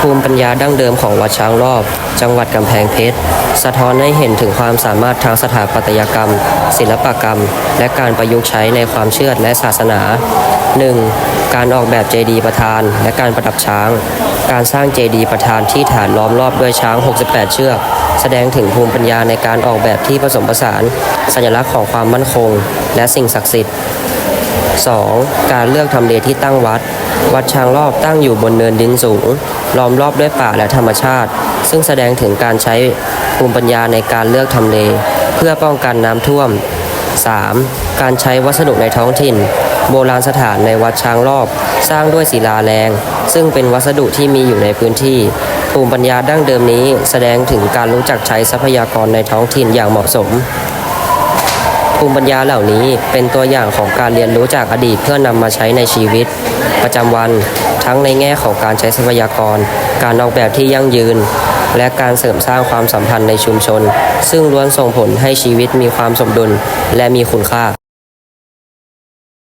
ภูมิปัญญาดั้งเดิมของวัดช้างรอบ จังหวัดกำแพงเพชร สะท้อนให้เห็นถึงความสามารถทางสถาปัตยกรรม ศิลปกรรม และการประยุกต์ใช้ในความเชื่อและศาสนา 1. การออกแบบเจดีย์ประธาน และการประดับช้าง การสร้างเจดีย์ประธานที่ฐานล้อมรอบด้วยช้าง 68 เชือก แสดงถึงภูมิปัญญาในการออกแบบที่ผสมผสาน สัญลักษณ์ของความมั่นคง และสิ่งศักดิ์สิทธิ์ 2. การเลือกทำเลที่ตั้งวัด วัดช้างรอบตั้งอยู่บนเนินดินสูง ล้อมรอบด้วยป่าและธรรมชาติ ซึ่งแสดงถึงการใช้ภูมิปัญญาในการเลือกทำเล เพื่อป้องกันน้ำท่วม 3. การใช้วัสดุในท้องถิ่น โบราณสถานในวัดช้างรอบ สร้างด้วยศิลาแรง ซึ่งเป็นวัสดุที่มีอยู่ในพื้นที่ ภูมิปัญญาดั้งเดิมนี้ แสดงถึงการรู้จักใช้ทรัพยากรในท้องถิ่นอย่างเหมาะสม ภูมิปัญญาเหล่านี้เป็นตัวอย่างของการเรียนรู้จากอดีตเพื่อนำมาใช้ในชีวิต ประจำวัน ทั้งในแง่ของการใช้ทรัพยากร การออกแบบที่ยั่งยืน และการเสริมสร้างความสัมพันธ์ในชุมชน ซึ่งล้วนส่งผลให้ชีวิตมีความสมดุลและมีคุณค่า